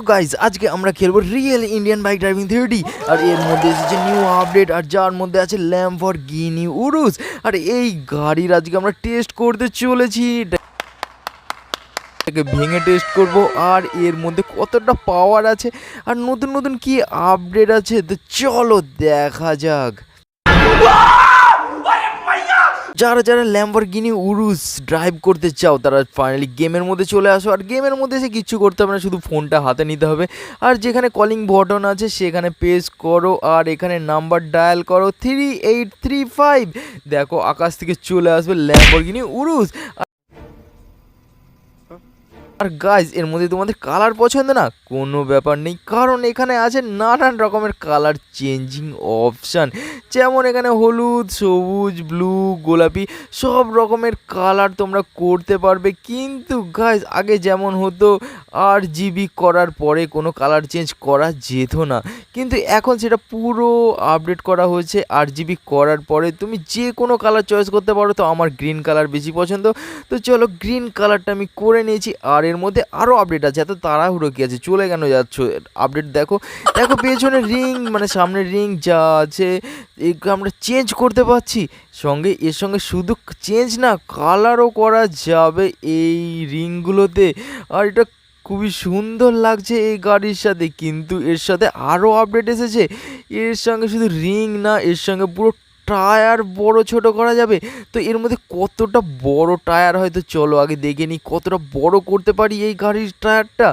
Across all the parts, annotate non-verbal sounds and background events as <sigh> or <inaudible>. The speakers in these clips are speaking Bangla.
গাইজ আজকে আমরা খেলব real Indian bike driving theory আর এর মধ্যে এসেছে নিউ আপডেট আর যার মধ্যে আছে ল্যাম্প ফর গিনি উরুস আর এই গাড়ির আজকে আমরা টেস্ট করতে চলেছি। এটাকে ভেঙে টেস্ট করব, আর এর মধ্যে কতটা পাওয়ার আছে, আর নতুন নতুন কি আপডেট আছে, তো চলো দেখা যাক। যারা যারা ল্যাম্বরগিনি উরুস ড্রাইভ করতে চাও, তারা ফাইনালি গেমের মধ্যে চলে আসো। আর গেমের মধ্যে এসে কিচ্ছু করতে হবে না, শুধু ফোনটা হাতে নিতে হবে। আর যেখানে কলিং বটন আছে, সেখানে পেস করো, আর এখানে নাম্বার ডায়াল করো থ্রি এইট থ্রি ফাইভ দেখো, আকাশ থেকে চলে আসবে ল্যাম্বরগিনি উরুস আর গাইজ এর মধ্যে তোমাদের কালার পছন্দ না? কোনো ব্যাপার নেই, কারণ এখানে আছে নানান রকমের কালার চেঞ্জিং অপশান যেমন এখানে হলুদ, সবুজ ব্লু গোলাপি, সব রকমের কালার তোমরা করতে পারবে। কিন্তু গাইজ আগে যেমন হতো আর জিবি করার পরে কোনো কালার চেঞ্জ করা যেত না। কিন্তু এখন সেটা পুরো আপডেট করা হয়েছে আর জিবি করার পরে। তুমি যে কোনো কালার চয়েস করতে পারো, তো আমার গ্রিন কালার বেশি পছন্দ। তো চলো গ্রিন কালারটা আমি করে নিয়েছি আর এর মধ্যে আরও আপডেট আছে। এত তাড়াহুড়ো কি আছে? চলে কেন যাচ্ছ? আপডেট দেখো। দেখো পেছনে রিং মানে সামনে রিং যা আছে আমরা চেঞ্জ করতে পারছি। সঙ্গে, এর সঙ্গে শুধু চেঞ্জ না কালারও করা যাবে এই রিংগুলোতে আর এটা খুবই সুন্দর লাগছে এই গাড়ির সাথে, কিন্তু এর সাথে আরও আপডেট এসেছে। এর সঙ্গে শুধু রিং না, এর সঙ্গে পুরো টায়ার বড় ছোট করা যাবে। তো এর মধ্যে কতটা বড় টায়ার হয়তো চলো আগে দেখে নিই, কতটা বড় করতে পারি এই গাড়ির টায়ারটা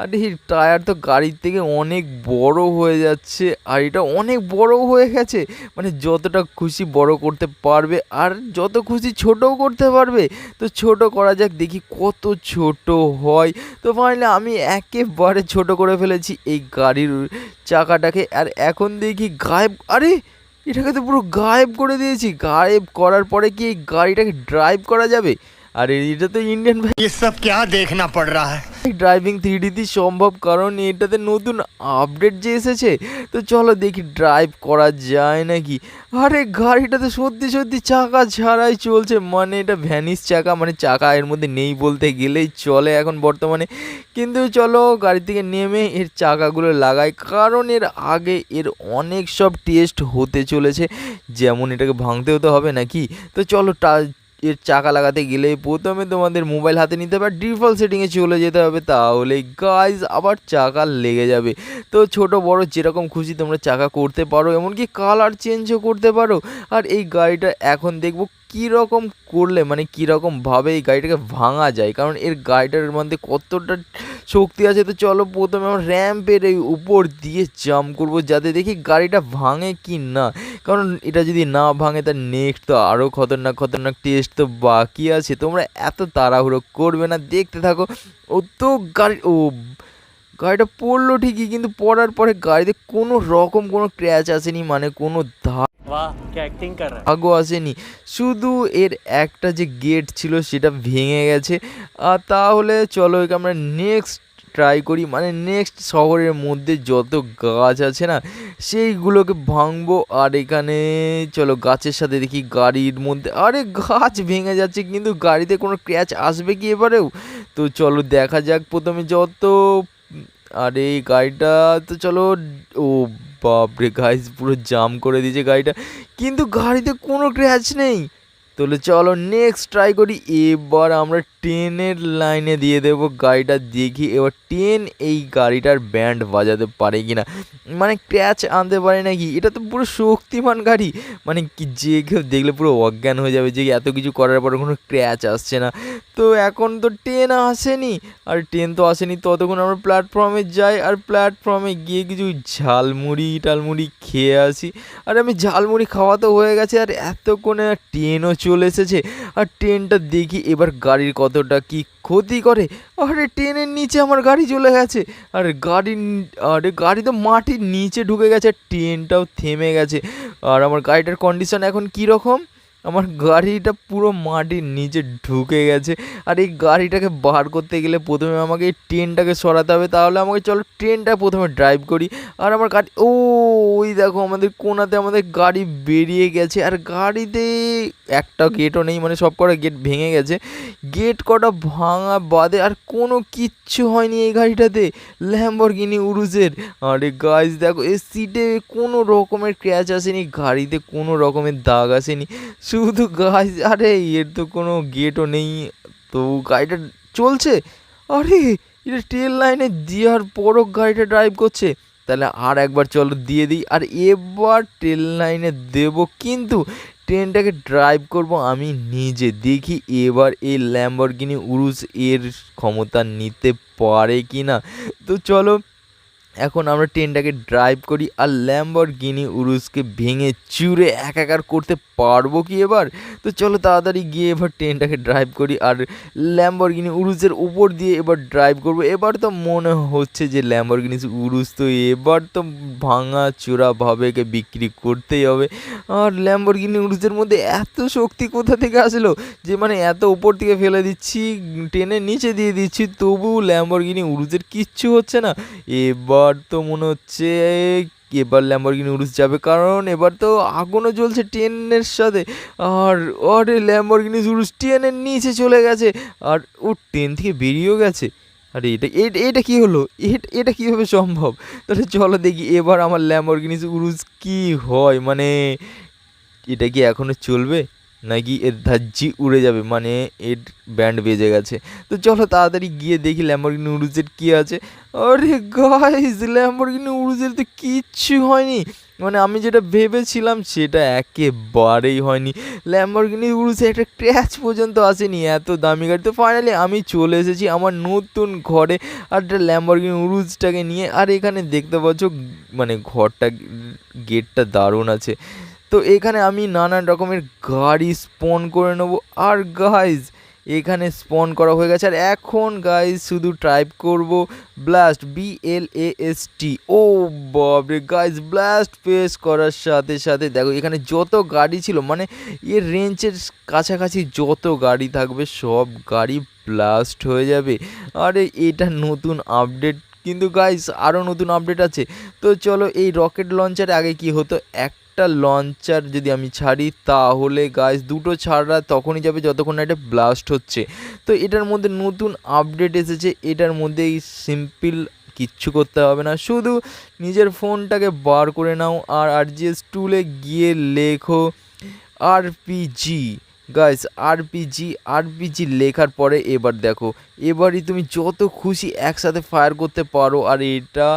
আর এই টায়ার তো গাড়ির থেকে অনেক বড় হয়ে যাচ্ছে, আর এটা অনেক বড় হয়ে গেছে। মানে যতটা খুশি বড় করতে পারবে, আর যত খুশি ছোটও করতে পারবে। তো ছোট করা যাক, দেখি কত ছোট হয়। তো ফাইনালি আমি একেবারে ছোট করে ফেলেছি এই গাড়ির চাকাটাকে, আর এখন দেখি গায়েব, আরে এটাকে তো পুরো গায়েব করে দিয়েছি। গায়েব করার পরে কি এই গাড়িটাকে ড্রাইভ করা যাবে? আর এটা তো ইন্ডিয়ান ভাই সব কে দেখনা পড় রা হ্যাঁ ড্রাইভিং থ্রিডিতে সম্ভব, কারণ এটাতে নতুন আপডেট যে এসেছে, তো চলো দেখি ড্রাইভ করা যায় নাকি। আরে গাড়িটা তো সত্যি সত্যি চাকা ছাড়াই চলছে মানে এটা ভ্যানিস চাকা মানে চাকা এর মধ্যে নেই বলতে গেলেই চলে এখন বর্তমানে। কিন্তু চলো গাড়ি থেকে নেমে এর চাকাগুলো লাগাই, কারণ এর আগে এর অনেক সব টেস্ট হতে চলেছে, যেমন এটাকে ভাঙতেও তো হবে নাকি? তো চলো এর চাকা লাগাতে গেলে প্রথমে তোমাদের মোবাইল হাতে নিতে হবে ডিফল্ট সেটিংয়ে চলে যেতে হবে। তাহলে গাইজ আবার চাকা লেগে যাবে। তো ছোট, বড় যেরকম খুশি তোমরা চাকা করতে পারো, এমনকি কালার চেঞ্জও করতে পারো। আর এই গাড়িটা এখন দেখব কীরকম করলে মানে কীরকমভাবে এই গাড়িটাকে ভাঙা যায়? কারণ এর গাড়িটার মধ্যে কতটা শক্তি আছে তো চলো প্রথমে আমার র্যাম্পের এই উপর দিয়ে জাম্প করব যাতে দেখি গাড়িটা ভাঙে কি না। কারণ এটা যদি না ভাঙে তার নেক্সট তো আরও খতরনাক খতরনাক টেস্ট তো বাকি আছে। তোমরা এত তাড়াহুড়ো করবে না, দেখতে থাকো। ও তো গাড়ি, ও, গাড়িটা পড়ল ঠিকই, কিন্তু পড়ার পরে গাড়িতে কোনো রকম কোনো ক্র্যাচ আসেনি মানে কোনো ধা বাহ কে অ্যাক্টিং কর আগো আসেনি। শুধু এর একটা যে গেট ছিল, সেটা ভেঙে গেছে। আর তাহলে চলো, একে আমরা নেক্সট ট্রাই করি। মানে নেক্সট শহরের মধ্যে যত গাছ আছে না, সেইগুলোকে ভাঙবো। আর এখানে চলো, গাছের সাথে দেখি গাড়ির মধ্যে। আরে, গাছ ভেঙে যাচ্ছে, কিন্তু গাড়িতে কোনো ক্র্যাচ আসবে কি এবারেও? তো চলো, দেখা যাক প্রথমে যত। আরে গাড়িটা তো চলো, ও বাপরে গাইজ পুরো জাম করে দিয়েছে গাড়িটা। কিন্তু গাড়িতে কোনো ক্র্যাচ নেই। তাহলে চলো নেক্সট ট্রাই করি। এবার আমরা টেনের লাইনে দিয়ে দেবো গাড়িটা, দেখি এবার টেন এই গাড়িটার ব্যান্ড বাজাতে পারে কি না মানে ক্র্যাচ আনতে পারে নাকি? এটা তো পুরো শক্তিমান গাড়ি। মানে কি যে কেউ দেখলে পুরো অজ্ঞান হয়ে যাবে যে এত কিছু করার পরে কোনো ক্র্যাচ আসছে না। তো এখন তো ট্রেন আসেনি। আর ট্রেন তো আসেনি ততক্ষণ আমরা প্ল্যাটফর্মে যাই। আর প্ল্যাটফর্মে গিয়ে কিছু ঝালমুড়ি টালমুড়ি খেয়ে আসি। আর আমি ঝালমুড়ি খাওয়া তো হয়ে গেছে। আর এতক্ষণে ট্রেনও চলে এসেছে। আর ট্রেনটা দেখি এবার গাড়ির কতটা কি ক্ষতি করে। আরে, ট্রেনের নিচে আমার গাড়ি চলে গেছে। আর গাড়ি আরে, গাড়ি তো মাটির নিচে ঢুকে গেছে, আর ট্রেনটাও থেমে গেছে। আর আমার গাড়িটার কন্ডিশন এখন কী রকম? আমার গাড়িটা পুরো মাটির নিচে ঢুকে গেছে। আর এই গাড়িটাকে বার করতে গেলে প্রথমে আমাকে এই ট্রেনটাকে সরাতে হবে। তাহলে আমাকে চলো ট্রেনটা প্রথমে ড্রাইভ করি। আর আমার গাড়ি, ও, ওই দেখো আমাদের কোনাতে আমাদের গাড়ি বেরিয়ে গেছে। আর গাড়িতে একটা গেটও নেই মানে সব কটা গেট ভেঙে গেছে। গেট কটা ভাঙা বাদে আর কোনো কিচ্ছু হয়নি এই গাড়িটাতে। ল্যাম্বরগিনি উরুজের আরে গাইজ দেখো এই সিটে কোনো রকমের ক্র্যাচ আসেনি। গাড়িতে কোনো রকমের দাগ আসেনি। শুধু গাইজ আরে এর তো কোনো গেটও নেই। তো গাড়িটা চলছে? আরে, এটা ট্রেন লাইনে দেওয়ার পরও গাড়িটা ড্রাইভ করছে। তাহলে আর একবার চলো দিয়ে দিই। আর এবার ট্রেন লাইনে দেবো কিন্তু ট্রেনটাকে ড্রাইভ করব আমি নিজে। দেখি এবার এই ল্যাম্বরগিনি উরুস এর ক্ষমতা নিতে পারে কি না তো চলো এখন আমরা ট্রেনটাকে ড্রাইভ করি আর ল্যাম্বরগিনি উরুসকে ভেঙে চুরে একাকার করতে পারব কি এবার? তো চলো তাড়াতাড়ি গিয়ে এবার ট্রেনটাকে ড্রাইভ করি আর ল্যাম্বরগিনি উরুসের উপর দিয়ে এবার ড্রাইভ করব। এবার তো মনে হচ্ছে যে ল্যাম্বরগিনি উরুস তো এবার তো ভাঙা চূড়াভাবে একে বিক্রি করতেই হবে। আর ল্যাম্বরগিনি উরুসের মধ্যে এত শক্তি কোথা থেকে আসলো? যে মানে এত উপর থেকে ফেলে দিচ্ছি, ট্রেনের নিচে দিয়ে দিচ্ছি তবু ল্যাম্বরগিনি উরুসের কিচ্ছু হচ্ছে না। এবার তো মনে হচ্ছে, এবার ল্যাম্বরগিনি উরুস যাবে। কারণ এবার তো আগুনও জ্বলছে ট্রেনের সাথে। আর, আরে ল্যাম্বরগিনি উরুস ট্রেনের নিচে চলে গেছে। আর, ও ট্রেন থেকে বেরিয়েও গেছে। আরে, এটা এটা কী হলো? এটা এটা কীভাবে সম্ভব? তাহলে চলো দেখি এবার আমার ল্যাম্বরগিনি উরুস কী হয়। মানে এটা কি এখনও চলবে? নাকি এর ধাজ্জি উড়ে যাবে? মানে এর ব্যান্ড বেজে গেছে। তো চলো তাড়াতাড়ি গিয়ে দেখি ল্যাম্বরগিনি উরুজের কী আছে। আরে গাইস ল্যাম্বরগিনি উরুজের তো কিচ্ছু হয়নি। মানে আমি যেটা ভেবেছিলাম সেটা একেবারেই হয়নি। ল্যাম্বরগিনি উরুজে একটা ক্র্যাচ পর্যন্ত আসেনি, এত দামি গাড়ি। তো ফাইনালি আমি চলে এসেছি আমার নতুন ঘরে। আর একটা ল্যাম্বরগিনি উরুজটাকে নিয়ে, আর এখানে দেখতে পাচ্ছ মানে ঘরটা গেটটা দারুণ আছে। তো এখানে আমি নানান রকমের গাড়ি স্পন করে নেব। আর গাইজ এখানে স্পন করা হয়ে গেছে। আর এখন গাইজ শুধু টাইপ করব blast B L A S T ও বাবরে গাইজ ব্লাস্ট পেস করার সাথে সাথে দেখো, এখানে যত গাড়ি ছিল মানে এর রেঞ্জের কাছাকাছি যত গাড়ি থাকবে, সব গাড়ি ব্লাস্ট হয়ে যাবে। আরে, এটা নতুন আপডেট কিন্তু গাইজ আরও নতুন আপডেট আছে। তো চলো, এই রকেট লঞ্চারে আগে কি হতো? একটা লঞ্চার যদি আমি ছাড়ি, তাহলে গাইজ দুটো ছাড়া তখনই যাবে যতক্ষণ না এটা ব্লাস্ট হচ্ছে। তো এটার মধ্যে নতুন আপডেট এসেছে, এটার মধ্যে এই সিম্পল কিচ্ছু করতে হবে না। শুধু নিজের ফোনটাকে বার করে নাও আর আর জিএস টুলে গিয়ে লেখো আরপিজি গাইস আরপিজি আরপিজি লেখার পরে এবার দেখো, এবারই তুমি যত খুশি একসাথে ফায়ার করতে পারো আর এটা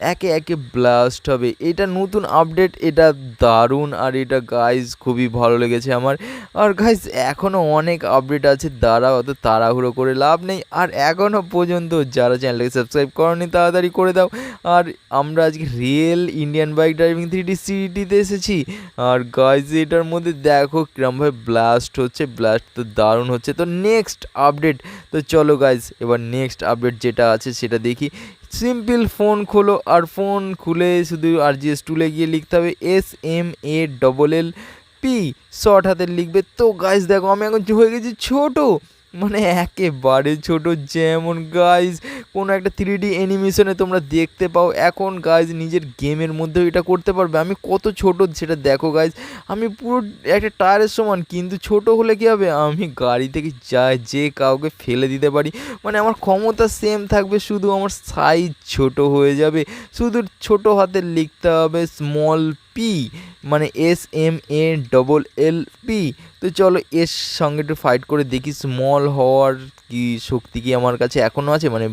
একে একে ব্লাস্ট হবে। এটা নতুন আপডেট এটা দারুণ। আর এটা গাইজ খুবই ভালো লেগেছে আমার। আর গাইজ এখনও অনেক আপডেট আছে। দ্বারা অত তাড়াহুড়ো করে লাভ নেই। আর এখনও পর্যন্ত যারা চ্যানেলটাকে সাবস্ক্রাইব করনি, তাড়াতাড়ি করে দাও। আর আমরা আজকে real Indian bike driving three D সিটিতে এসেছি। আর গাইজ এটার মধ্যে দেখো কিরমভাবে ব্লাস্ট হচ্ছে। ব্লাস্ট তো দারুণ হচ্ছে। তো নেক্সট আপডেট তো চলো গাইজ এবার নেক্সট আপডেট যেটা আছে, সেটা দেখি। সিম্পল ফোন খোলো আর ফোন খুলে শুধু আর জি এস টুলে গিয়ে লিখতে হবে S M A double L P short হাতে লিখবে। তো গাইজ দেখো, আমি এখন হয়ে গেছি ছোটো। মানে একেবারে ছোট যেমন গাইজ কোনো একটা থ্রি ডি অ্যানিমেশনে তোমরা দেখতে পাও। এখন গাইজ নিজের গেমের মধ্যেও এটা করতে পারবে। আমি কত ছোট সেটা দেখো গাইজ আমি পুরো একটা টায়ারের সমান, কিন্তু ছোট হলে কী হবে? আমি গাড়ি থেকে যাই, যে কাউকে ফেলে দিতে পারি। মানে আমার ক্ষমতা সেম থাকবে, শুধু আমার সাইজ ছোট হয়ে যাবে। শুধু ছোট হাতে লিখতে হবে স্মল পি মানে S M A double L P তো চলো এর সঙ্গে একটু ফাইট করে দেখি স্মল হওয়ার কি শক্তি কি আমার কাছে এখনও আছে? মানে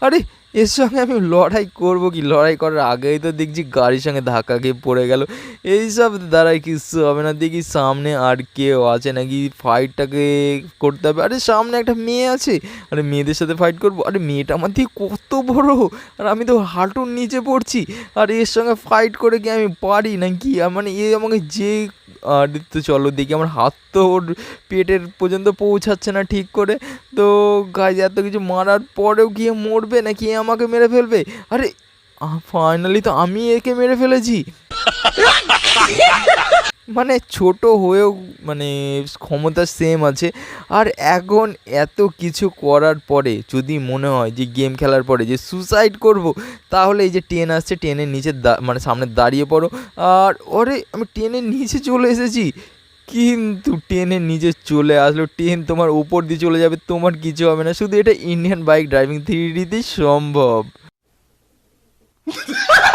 আরে এর সঙ্গে আমি লড়াই করব কি? লড়াই করার আগেই তো দেখছি গাড়ির সঙ্গে ধাক্কা খেয়ে পড়ে গেল। এইসব দ্বারাই কিছু হবে না। দেখি সামনে আর কেউ আছে নাকি? ফাইটটাকে করতে হবে। আরে, সামনে একটা মেয়ে আছে। আরে, মেয়েদের সাথে ফাইট করব? আরে, মেয়েটা আমার দিয়ে কত বড়? আর আমি তো হাঁটুর নিচে পড়ছি। আর এর সঙ্গে ফাইট করে কি আমি পারি নাকি? মানে এ আমাকে যে আর তো চলো দেখি। আমার হাত তো ওর পেটের পর্যন্ত পৌঁছাচ্ছে না ঠিক করে। তো গাছ এত কিছু মারার পরেও গিয়ে মরবে না কি আমাকে মেরে ফেলবে? আরে ফাইনালি তো আমি একে মেরে ফেলেছি। <laughs> মানে ছোট হয়েও মানে ক্ষমতা সেম আছে। আর এখন এত কিছু করার পরে যদি মনে হয় যে গেম খেলার পরে যে সুসাইড করব, তাহলে এই যে ট্রেন আসছে ট্রেনের নিচে মানে সামনে দাঁড়িয়ে পড়ো। আর ওরে, আমি ট্রেনের নিচে চলে এসেছি। কিন্তু ট্রেনের নিচে চলে আসলো ট্রেন তোমার উপর দিয়ে চলে যাবে, তোমার কিছু হবে না। শুধু এটা ইন্ডিয়ান বাইক ড্রাইভিং থ্রি ডিতেই সম্ভব। <laughs>